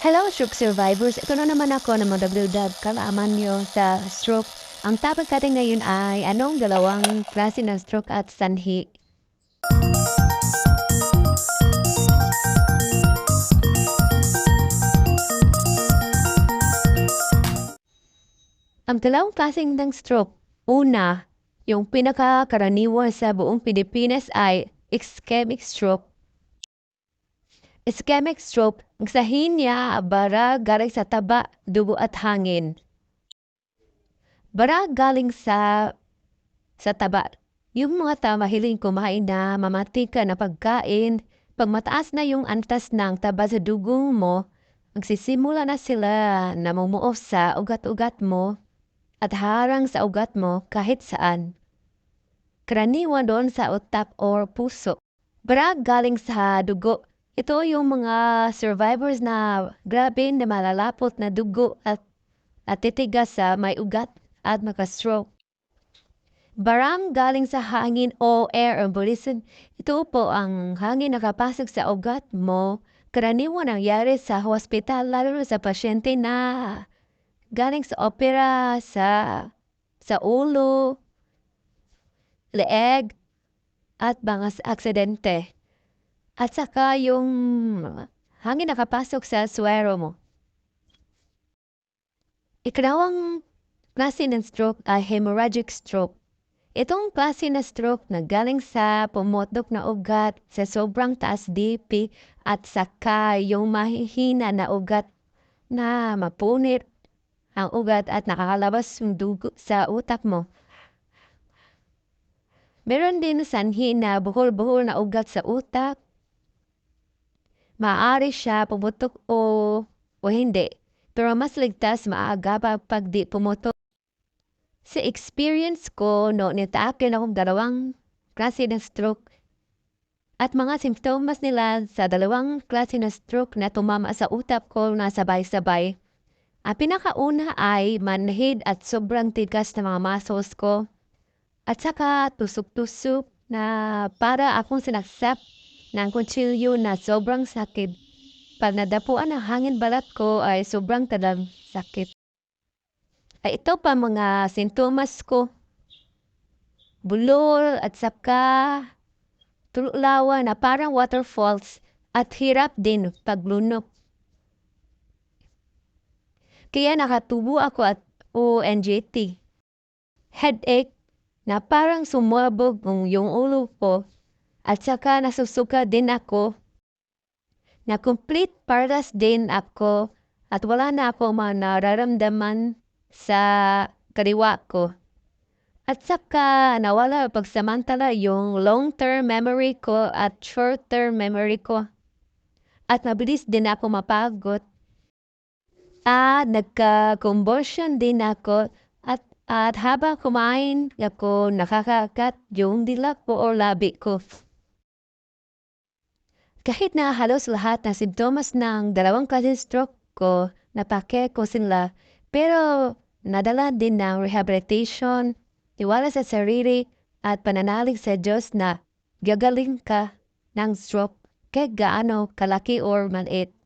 Hello, stroke survivors. Ito na naman ako na madagdag kalaman nyo sa stroke. Ang topic natin ngayon ay anong dalawang klase ng stroke at sanhi. Ang dalawang klaseng ng stroke. Una, yung pinakakaraniwan sa buong Pilipinas ay ischemic stroke Ischemic stroke, ang sahin niya bara galing sa taba, dugo at hangin. Bara galing sa sa taba. Yung mga tao mahiling kumain na mamatika na pagkain, pag mataas na yung antas ng taba sa dugo mo, magsisimula na sila na mumuof sa ugat-ugat mo at harang sa ugat mo kahit saan. Karaniwan doon sa utak or puso. Bara galing sa dugo, ito yung mga survivors na grabe na malalapot na dugo at, at sa may ugat at makastroke. Barang galing sa hangin o air embolism, ito po ang hangin nakapasok sa ugat mo. Karaniwan nangyari sa hospital lalo sa pasyente na galing sa opera, sa, sa ulo, leeg, at mga aksidente. At saka yung hangin nakapasok sa suwero mo. Ikalawang klase ng stroke ay hemorrhagic stroke. Itong klase na stroke na galing sa pumotok na ugat sa sobrang taas DP at saka yung mahihina na ugat na mapunit ang ugat at nakakalabas yung dugo sa utak mo. Meron din sanhi na buhol-buhol na ugat sa utak Maaari siya pumutok o, o hindi, pero mas ligtas maaga pa pag di pumutok. Sa experience ko, no, nitaakin akong dalawang klase ng stroke at mga simptomas nila sa dalawang klase ng stroke na tumama sa utak ko na sabay-sabay. Ang pinakauna ay manhid at sobrang tigas ng mga muscles ko at saka tusok-tusok na para akong sinaksak ng kutsilyo na sobrang sakit. Pag nadapuan ang hangin balat ko ay sobrang talang sakit. Ay ito pa mga sintomas ko. Bulol at saka tululawa na parang waterfalls at hirap din paglunok. Kaya nakatubo ako at ONJT. Headache na parang sumabog yung ulo ko at saka nasusuka din ako. Na complete paras din ako at wala na ako mga nararamdaman sa kariwa ko. At saka nawala pagsamantala yung long-term memory ko at short-term memory ko. At mabilis din ako mapagod. At nagka-convulsion din ako at, at habang kumain ako nakakakat yung dilak ko o labi ko. Kahit na halos lahat ng simptomas ng dalawang klase stroke ko, napake ko sila, pero nadala din ng rehabilitation, tiwala sa sarili, at pananalig sa Diyos na gagaling ka ng stroke kahit gaano kalaki or maliit.